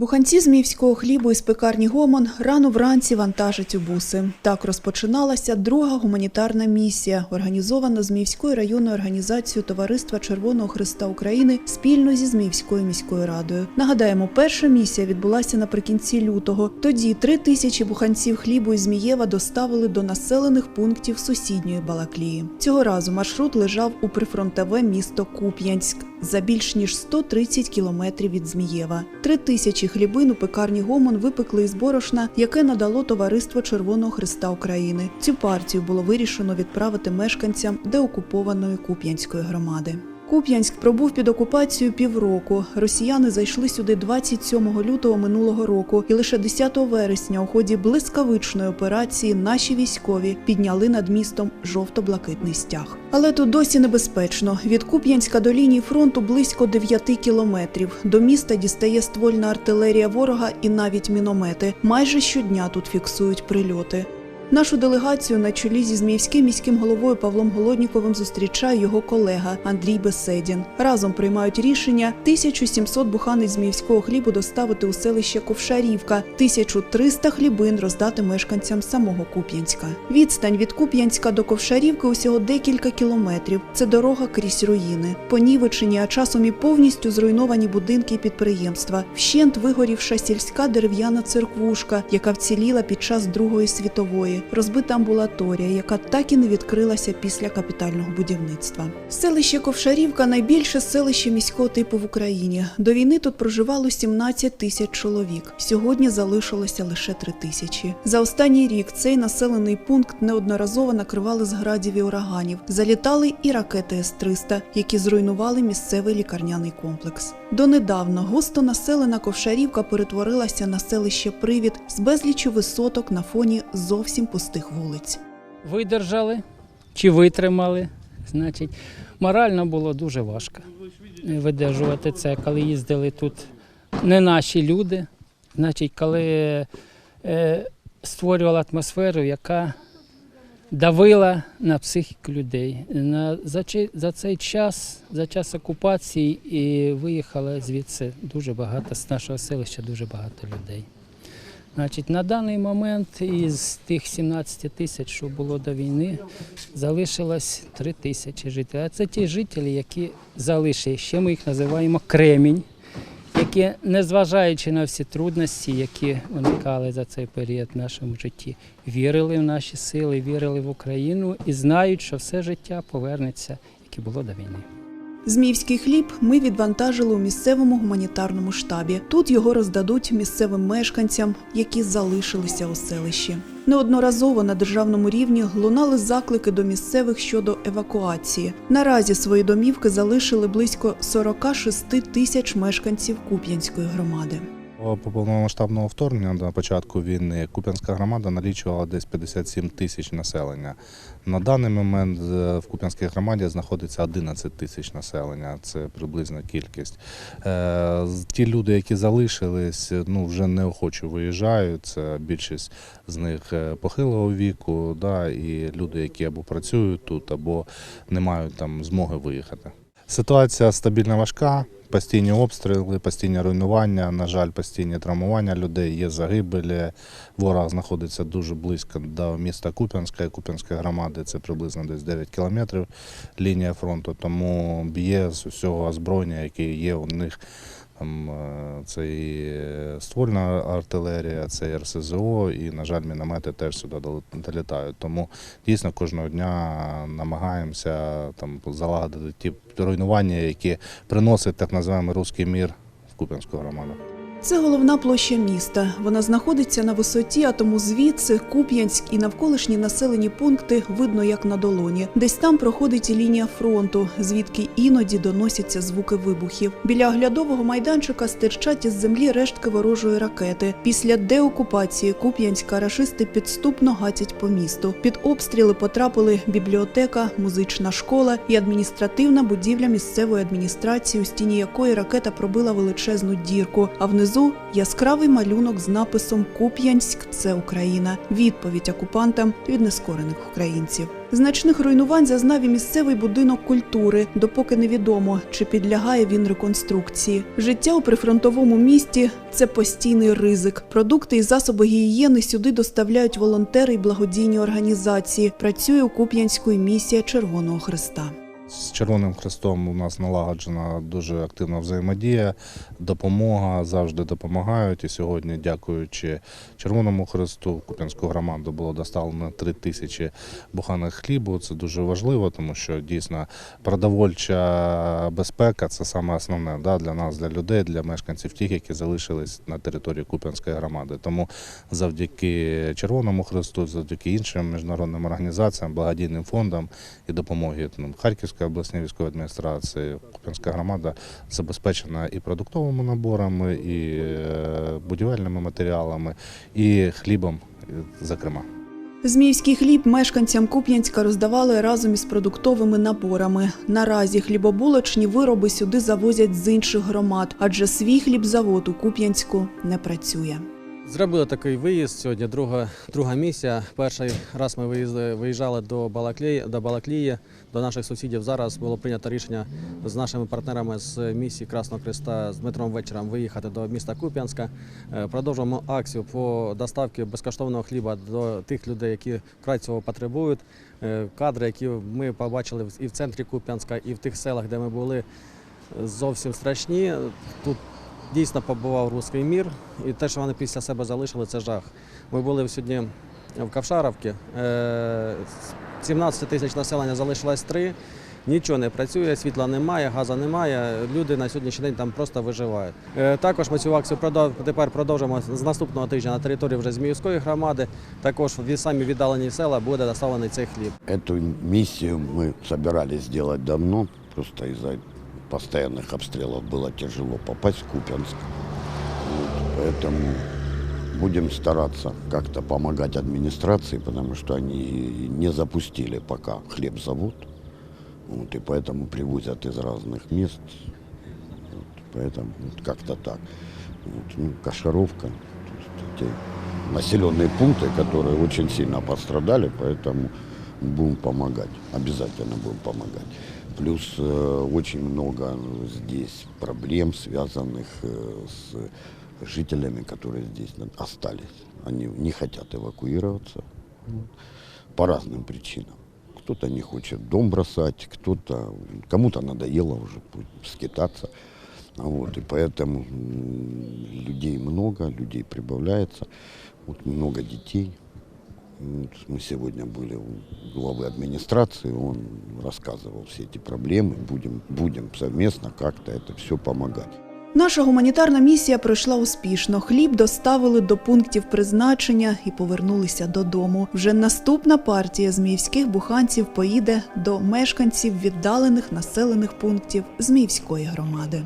Буханці зміївського хлібу із пекарні Гомон рано вранці вантажать у буси. Так розпочиналася друга гуманітарна місія, організована Зміївською районною організацією Товариства Червоного Христа України спільно зі Зміївською міською радою. Нагадаємо, перша місія відбулася наприкінці лютого. Тоді три тисячі буханців хлібу із Змієва доставили до населених пунктів сусідньої Балаклії. Цього разу маршрут лежав у прифронтове місто Куп'янськ за більш ніж 130 кілометрів від Змієва. Три тисячі хлібин у пекарні Гомон випекли із борошна, яке надало Товариство Червоного Христа України. Цю партію було вирішено відправити мешканцям деокупованої Куп'янської громади. Куп'янськ пробув під окупацією півроку. Росіяни зайшли сюди 27 лютого минулого року, і лише 10 вересня у ході блискавичної операції наші військові підняли над містом жовто-блакитний стяг. Але тут досі небезпечно. Від Куп'янська до лінії фронту близько 9 кілометрів. До міста дістає ствольна артилерія ворога і навіть міномети. Майже щодня тут фіксують прильоти. Нашу делегацію на чолі зі Зміївським міським головою Павлом Голодніковим зустрічає його колега Андрій Беседін. Разом приймають рішення 1700 буханець зміївського хлібу доставити у селище Ковшарівка, 1300 хлібин роздати мешканцям самого Куп'янська. Відстань від Куп'янська до Ковшарівки усього декілька кілометрів. Це дорога крізь руїни, понівечені, а часом і повністю зруйновані будинки і підприємства. Вщент вигорівша сільська дерев'яна церквушка, яка вціліла під час Другої світової, розбита амбулаторія, яка так і не відкрилася після капітального будівництва. Селище Ковшарівка найбільше селище міського типу в Україні. До війни тут проживало 17 тисяч чоловік. Сьогодні залишилося лише 3 тисячі. За останній рік цей населений пункт неодноразово накривали з градів і ураганів. Залітали і ракети С-300, які зруйнували місцевий лікарняний комплекс. Донедавна густо населена Ковшарівка перетворилася на селище Привід з безліччю висоток на фоні зовсім пустих вулиць. видержали чи витримали. Значить, морально було дуже важко видержувати це, коли їздили тут не наші люди. Значить, коли е, створювала атмосферу, яка давила на психіку людей. На, за, за цей час, за час окупації, і виїхало звідси дуже багато, з нашого селища дуже багато людей. Значить, на даний момент із тих 17 тисяч, що було до війни, залишилось 3 тисячі жителів. А це ті жителі, які залишили. Ще ми їх називаємо кремінь, які, незважаючи на всі трудності, які виникали за цей період в нашому житті, вірили в наші сили, вірили в Україну і знають, що все життя повернеться, як і було до війни. Зміївський хліб ми відвантажили у місцевому гуманітарному штабі. Тут його роздадуть місцевим мешканцям, які залишилися у селищі. Неодноразово на державному рівні лунали заклики до місцевих щодо евакуації. Наразі свої домівки залишили близько 46 тисяч мешканців Куп'янської громади. По повномасштабного вторгнення на початку війни Куп'янська громада налічувала десь 57 тисяч населення. На даний момент е, в Куп'янській громаді знаходиться 11 тисяч населення. Це приблизна кількість. Е, Ті люди, які залишились, ну вже неохоче виїжджають. Це більшість з них е, похилого віку, да, і люди, які або працюють тут, або не мають там змоги виїхати. Ситуація стабільно важка. Постійні обстріли, постійні руйнування, на жаль, постійні травмування людей, є загибелі. Ворог знаходиться дуже близько до міста Куп'янська Куп'янська громади. Це приблизно десь 9 кілометрів лінія фронту. Тому б'є з усього озброєння, яке є у них. Там е, це і ствольна артилерія, це і РСЗО, і, на жаль, міномети теж сюди долітають. Тому дійсно кожного дня намагаємося там залагодити ті руйнування, які приносить так називаємо руський мір в Куп'янську громаду. Це головна площа міста. Вона знаходиться на висоті, а тому звідси Куп'янськ і навколишні населені пункти видно як на долоні. Десь там проходить лінія фронту, звідки іноді доносяться звуки вибухів. Біля оглядового майданчика стирчать із землі рештки ворожої ракети. Після деокупації Куп'янська рашисти підступно гатять по місту. Під обстріли потрапили бібліотека, музична школа і адміністративна будівля місцевої адміністрації, у стіні якої ракета пробила величезну дірку, а внизу Внизу яскравий малюнок з написом Куп'янськ це Україна. Відповідь окупантам від нескорених українців. Значних руйнувань зазнав і місцевий будинок культури, допоки невідомо, чи підлягає він реконструкції. Життя у прифронтовому місті це постійний ризик. Продукти і засоби гігієни сюди доставляють волонтери і благодійні організації. Працює у Куп'янську місія Червоного Христа. З Червоним Хрестом у нас налагоджена дуже активна взаємодія, допомога завжди допомагають. І сьогодні, дякуючи Червоному Хресту, Куп'янську громаду було доставлено 3 тисячі буханок хлібу. Це дуже важливо, тому що дійсно продовольча безпека це саме основне да, для нас, для людей, для мешканців тих, які залишились на території Куп'янської громади. Тому завдяки Червоному Хресту, завдяки іншим міжнародним організаціям, благодійним фондам і допомоги ну, Харківської обласній військової адміністрації, Куп'янська громада забезпечена і продуктовими наборами, і е, будівельними матеріалами, і хлібом, зокрема. Зміївський хліб мешканцям Куп'янська роздавали разом із продуктовими наборами. Наразі хлібобулочні вироби сюди завозять з інших громад, адже свій хлібзавод у Куп'янську не працює. Зробили такий виїзд сьогодні. Друга, друга місія. Перший раз ми виїжджали до Балаклії, до Балаклії, до наших сусідів. Зараз було прийнято рішення з нашими партнерами з місії Красного Креста з Дмитром вечором виїхати до міста Куп'янська. Е, Продовжуємо акцію по доставці безкоштовного хліба до тих людей, які вкрай цього потребують. Е, Кадри, які ми побачили і в центрі Куп'янська, і в тих селах, де ми були, зовсім страшні. Тут дійсно побував руський мір, і те, що вони після себе залишили, це жах. Ми були сьогодні в Кавшаровці, е, 17 тисяч населення залишилось 3, нічого не працює, світла немає, газу немає. Люди на сьогоднішній день там просто виживають. Е, Також ми цю акцію тепер продовжимо з наступного тижня на території вже Зміївської громади. Також в самі віддалені села буде доставлений цей хліб. Эту миссию мы собирались сделать давно, просто из-за постоянных обстрелов было тяжело попасть в Купянск. Вот, поэтому будем стараться как-то помогать администрации, потому что они не запустили пока хлебзавод. Вот, и поэтому привозят из разных мест. Вот, поэтому вот как-то так. Вот, ну, есть эти населенные пункты, которые очень сильно пострадали, поэтому будем помогать, обязательно будем помогать. Плюс э, очень много здесь проблем, связанных э, с жителями, которые здесь остались. Они не хотят эвакуироваться по разным причинам. Кто-то не хочет дом бросать, кто-то кому-то надоело уже скитаться. Вот, и поэтому людей много, людей прибавляется, вот, много детей. Вот Мы сегодня были у главы администрации, он рассказывал все эти проблемы. Будем, будем совместно как-то это все помогать. Наша гуманітарна місія пройшла успішно. Хліб доставили до пунктів призначення і повернулися додому. Вже наступна партія зміївських буханців поїде до мешканців віддалених населених пунктів Зміївської громади.